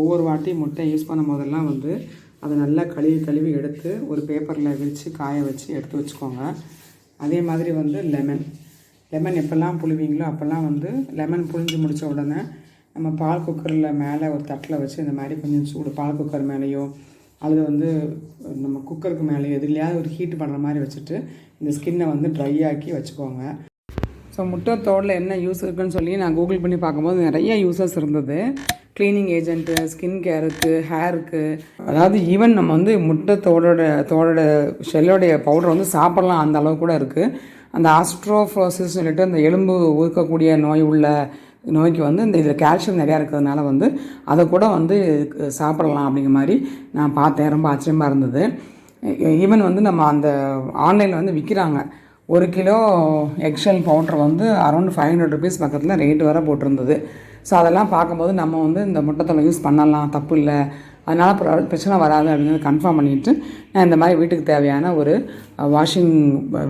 ஒவ்வொரு வாட்டி முட்டை யூஸ் பண்ணும் போதெல்லாம் வந்து அதை நல்லா கழுவி கழுவி எடுத்து ஒரு பேப்பரில் விரித்து காய வச்சு எடுத்து வச்சுக்கோங்க. அதே மாதிரி வந்து லெமன் லெமன் எப்போல்லாம் புழுவீங்களோ அப்போல்லாம் வந்து லெமன் புழிஞ்சு முடித்த உடனே நம்ம பால் குக்கரில் மேலே ஒரு தட்டில் வச்சு இந்த மாதிரி கொஞ்சம் சூடு பால் குக்கர் மேலேயோ அல்லது வந்து நம்ம குக்கருக்கு மேலேயோ எதுலையாவது ஒரு ஹீட் பண்ணுற மாதிரி வச்சுட்டு இந்த ஸ்கின்னை வந்து ட்ரை ஆக்கி வச்சுக்கோங்க. ஸோ முட்டை தோடில் என்ன யூஸ் இருக்குன்னு சொல்லி நான் கூகுள் பண்ணி பார்க்கும்போது நிறைய யூசஸ் இருந்தது. க்ளீனிங் ஏஜென்ட்டு ஸ்கின் கேருக்கு ஹேருக்கு அதாவது ஈவன் நம்ம வந்து முட்டை தோடோட தோடோட ஷெல்லோடைய பவுடர் வந்து சாப்பிட்லாம் அந்த அளவு கூட இருக்குது அந்த ஆஸ்ட்ரோஃப்ரோசிஸ் சொல்லிட்டு அந்த எலும்பு ஊக்கக்கூடிய நோய் உள்ள நோய்க்கு வந்து இந்த இதில் கால்சியம் நிறையா இருக்கிறதுனால வந்து அதை கூட வந்து சாப்பிடலாம் அப்படிங்கிற மாதிரி நான் பார்த்தேன். ரொம்ப ஆச்சரியமாக இருந்தது. ஈவன் வந்து நம்ம அந்த ஆன்லைனில் வந்து விற்கிறாங்க ஒரு கிலோ எக்ஷெல் பவுட்ரு வந்து அரௌண்ட் ஃபைவ் ஹண்ட்ரட் ருபீஸ் பக்கத்தில் ரேட் வர போட்டிருந்தது. ஸோ அதெல்லாம் பார்க்கும்போது நம்ம வந்து இந்த முட்டைத்தலை யூஸ் பண்ணலாம் தப்பு இல்லை. அதனால் பிரச்சனை வராது அப்படின்னு கன்ஃபார்ம் பண்ணிவிட்டு நான் இந்த மாதிரி வீட்டுக்கு தேவையான ஒரு வாஷிங்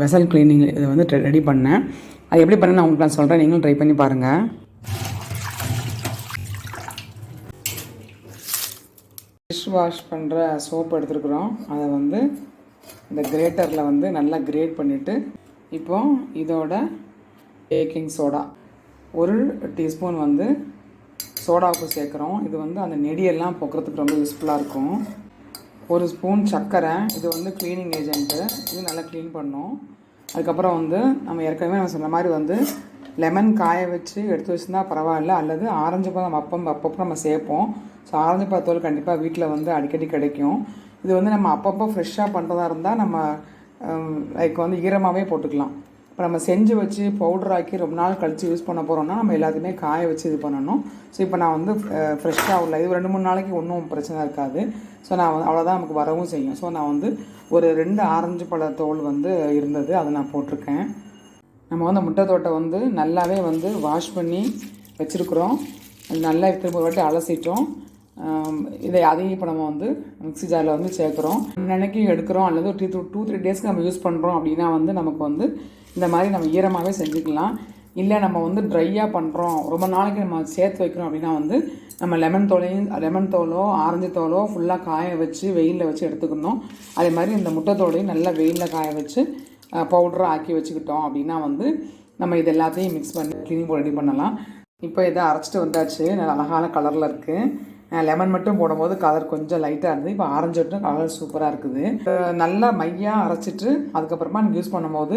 வெசல் க்ளீனிங் இதை வந்து ரெடி பண்ணேன். அது எப்படி பண்ண நான் உங்களுக்கு நான் சொல்கிறேன் நீங்களும் ட்ரை பண்ணி பாருங்கள் டிஷ் வாஷ் பண்ணுற சோப்பு எடுத்துருக்குறோம். அதை வந்து இந்த கிரேட்டரில் வந்து நல்லா கிரேட் பண்ணிவிட்டு இப்போ இதோட பேக்கிங் சோடா ஒரு டீஸ்பூன் வந்து சோடாவுக்கு சேர்க்குறோம். இது வந்து அந்த நெடியெல்லாம் போக்குறதுக்கு ரொம்ப யூஸ்ஃபுல்லாக இருக்கும். ஒரு ஸ்பூன் சர்க்கரை. இது வந்து க்ளீனிங் ஏஜென்ட்டு இது நல்லா க்ளீன் பண்ணும். அதுக்கப்புறம் வந்து நம்ம ஏற்கனவே நம்ம சொன்ன மாதிரி வந்து லெமன் காய வச்சு எடுத்து வச்சுருந்தா பரவாயில்ல. அல்லது ஆரஞ்சு பழம் அப்பம் அப்பப்போ நம்ம சேர்ப்போம். ஸோ ஆரஞ்சு பழத்தோல் கண்டிப்பாக வீட்டில் வந்து அடிக்கடி கிடைக்கும். இது வந்து நம்ம அப்பப்போ ஃப்ரெஷ்ஷாக பண்ணுறதா இருந்தால் நம்ம லைக் வந்து ஈரமாகவே போட்டுக்கலாம். இப்போ நம்ம செஞ்சு வச்சு பவுடர் ஆக்கி ரொம்ப நாள் கழித்து யூஸ் பண்ண போகிறோம்னா நம்ம எல்லாத்தையுமே காய வச்சு இது பண்ணணும். ஸோ இப்போ நான் வந்து ஃப்ரெஷ்ஷாக உள்ள இது ரெண்டு மூணு நாளைக்கு ஒன்றும் பிரச்சனை இருக்காது. ஸோ நான் வந்து அவ்வளோதான் நமக்கு வரவும் செய்யும். ஸோ நான் வந்து ஒரு ரெண்டு ஆரஞ்சு பழ தோல் வந்து இருந்தது அதை நான் போட்டிருக்கேன். நம்ம வந்து முட்டை தோட்டை வந்து நல்லாவே வந்து வாஷ் பண்ணி வச்சுருக்குறோம். நல்லா திரும்ப ஒரு வாட்டி அலசிட்டோம். இதை அதையும் இப்போ நம்ம வந்து மிக்ஸி ஜாரில் வந்து சேர்க்குறோம். நினைக்கி எடுக்கிறோம். அல்லது ஒரு டூ டூ த்ரீ டேஸ்க்கு நம்ம யூஸ் பண்ணுறோம் அப்படின்னா வந்து நமக்கு வந்து இந்த மாதிரி நம்ம ஈரமாகவே செஞ்சுக்கலாம். இல்லை நம்ம வந்து ட்ரையாக பண்ணுறோம் ரொம்ப நாளைக்கு நம்ம சேர்த்து வைக்கிறோம் அப்படின்னா வந்து நம்ம லெமன் தோலையும் லெமன் தோலோ ஆரஞ்சு தோலோ ஃபுல்லாக காய வச்சு வெயிலில் வச்சு எடுத்துக்கணும். அதே மாதிரி இந்த முட்டை தோலையும் நல்லா வெயிலில் காய வச்சு பவுடராக ஆக்கி வச்சுக்கிட்டோம் அப்படின்னா வந்து நம்ம இது எல்லாத்தையும் மிக்ஸ் பண்ணி க்ளீனிங் ரெடி பண்ணலாம். இப்போ இதை அரைச்சிட்டு வந்தாச்சு. நல்ல அழகான கலரில் இருக்குது லெமன் மட்டும் போடும்போது கலர் கொஞ்சம் லைட்டாக இருந்தது. இப்போ ஆரஞ்சு மட்டும் கலர் சூப்பராக இருக்குது. நல்லா மையாக அரைச்சிட்டு அதுக்கப்புறமா நீங்கள் யூஸ் பண்ணும்போது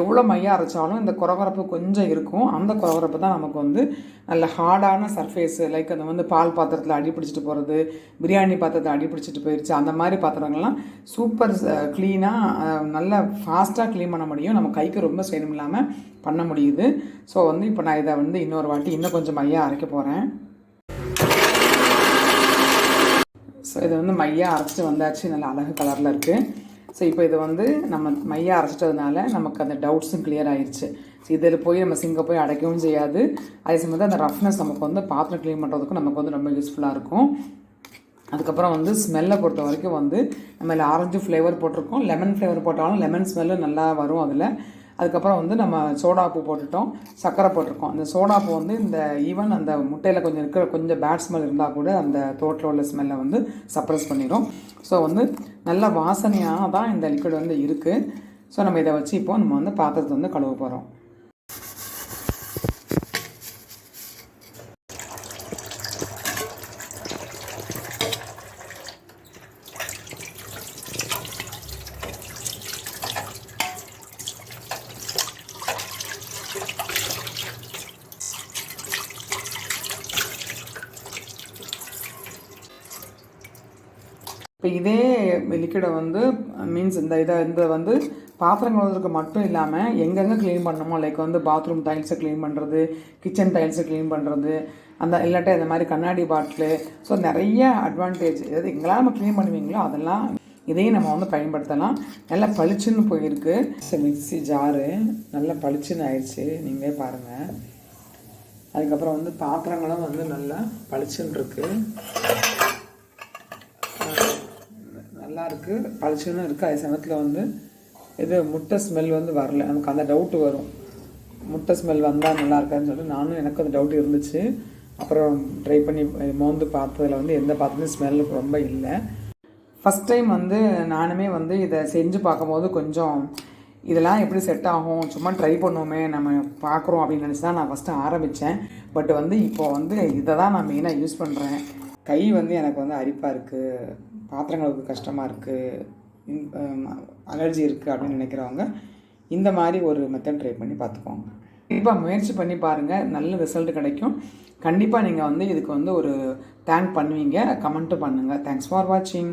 எவ்வளோ மையாக அரைச்சாலும் இந்த குறகுறப்பு கொஞ்சம் இருக்கும். அந்த குறகுறப்பு தான் நமக்கு வந்து நல்ல ஹார்டான சர்ஃபேஸு லைக் அந்த வந்து பால் பாத்திரத்தில் அடி பிடிச்சிட்டு போகிறது பிரியாணி பாத்திரத்தில் அடி பிடிச்சிட்டு போயிடுச்சு அந்த மாதிரி பாத்திரங்கள்லாம் சூப்பர் க்ளீனாக நல்லா ஃபாஸ்ட்டாக க்ளீன் பண்ண முடியும். நம்ம கைக்கு ரொம்ப சேரும் இல்லாமல் பண்ண முடியுது. ஸோ வந்து இப்போ நான் இதை வந்து இன்னொரு வாட்டி இன்னும் கொஞ்சம் மையாக அரைக்க போகிறேன் ஸோ இது வந்து மையாக அரைச்சிட்டு வந்தாச்சு. நல்ல அழகு கலரில் இருக்குது ஸோ இப்போ இது வந்து நம்ம மையாக அரைச்சிட்டதுனால நமக்கு அந்த டவுட்ஸும் கிளியர் ஆயிடுச்சு ஸோ இதில் போய் நம்ம சிங்கை போய் அடைக்கவும் செய்யாது. அதே சமயத்தில் அந்த ரஃப்னஸ் நமக்கு வந்து பாத்திரம் க்ளீன் பண்ணுறதுக்கும் நமக்கு வந்து ரொம்ப யூஸ்ஃபுல்லாக இருக்கும். அதுக்கப்புறம் வந்து ஸ்மெல்லை பொறுத்த வரைக்கும் வந்து நம்ம இதில் ஆரஞ்சு ஃப்ளேவர் போட்டிருக்கோம். லெமன் ஃப்ளேவர் போட்டாலும் லெமன் ஸ்மெல்லு நல்லா வரும் அதில். அதுக்கப்புறம் வந்து நம்ம சோடாப்பு போட்டுட்டோம் சர்க்கரை போட்டிருக்கோம். அந்த சோடாப்பு வந்து இந்த ஈவன் அந்த முட்டையில் கொஞ்சம் இருக்கிற கொஞ்சம் பேட் ஸ்மெல் இருந்தால் கூட அந்த தோட்டில் உள்ள ஸ்மெல்லை வந்து சப்ரஸ் பண்ணிடும் ஸோ வந்து நல்ல வாசனையாக தான் இந்த லிக்விட் வந்து இருக்குது ஸோ நம்ம இதை வச்சு இப்போ நம்ம வந்து பாத்திரத்தை வந்து கழுவ போகிறோம் இப்போ இதே லிக்விடை வந்து மீன்ஸ் இந்த இதை இந்த வந்து பாத்திரம் கழுவுறதுக்கு மட்டும் இல்லாமல் எங்கெங்கே க்ளீன் பண்ணணுமோ லைக் வந்து பாத்ரூம் டைல்ஸை க்ளீன் பண்ணுறது கிச்சன் டைல்ஸை க்ளீன் பண்ணுறது அந்த இல்லாட்டி இந்த மாதிரி கண்ணாடி பாட்டிலு ஸோ நிறைய அட்வான்டேஜ் எது எங்களால் நம்ம க்ளீன் பண்ணுவீங்களோ அதெல்லாம் இதையும் நம்ம வந்து பயன்படுத்தலாம். நல்லா பளிச்சுன்னு போயிருக்கு. மிக்ஸி ஜாரு நல்லா பளிச்சுன்னு ஆயிடுச்சு. நீங்களே பாருங்கள் அதுக்கப்புறம் வந்து பாத்திரங்களும் வந்து நல்லா பளிச்சுன்னு இருக்குது நல்லா இருக்கு பளிச்சுன்னு இருக்குது அதே சமயத்தில் வந்து இது முட்டை ஸ்மெல் வந்து வரல. நமக்கு அந்த டவுட்டு வரும். முட்டை ஸ்மெல் வந்தால் நல்லா இருக்கான்னு சொல்லிட்டு நானும் எனக்கு அந்த டவுட் இருந்துச்சு. அப்புறம் ட்ரை பண்ணி மோந்து பார்த்ததுல வந்து எந்த பாத்திரமும் ஸ்மெல் ரொம்ப இல்லை. ஃபஸ்ட் டைம் வந்து நானுமே வந்து இதை செஞ்சு பார்க்கும்போது கொஞ்சம் இதெல்லாம் எப்படி செட் ஆகும்? சும்மா ட்ரை பண்ணுவோமே நம்ம பார்க்குறோம் அப்படின்னு நினச்சி தான் நான் ஃபஸ்ட்டு ஆரம்பித்தேன் பட் வந்து இப்போ வந்து இதை தான் நான் மெயினாக யூஸ் பண்ணுறேன் கை வந்து எனக்கு வந்து அரிப்பாக இருக்குது பாத்திரங்களுக்கு கஷ்டமாக இருக்குது அலர்ஜி இருக்குது அப்படின்னு நினைக்கிறவங்க இந்த மாதிரி ஒரு மெத்தட் ட்ரை பண்ணி பார்த்துக்கோங்க. கண்டிப்பாக முயற்சி பண்ணி பாருங்கள் நல்ல ரிசல்ட் கிடைக்கும். கண்டிப்பாக நீங்கள் வந்து இதுக்கு வந்து ஒரு தேங்க் பண்ணுவீங்க. கமெண்ட்டும் பண்ணுங்கள் தேங்க்ஸ் ஃபார் வாட்சிங்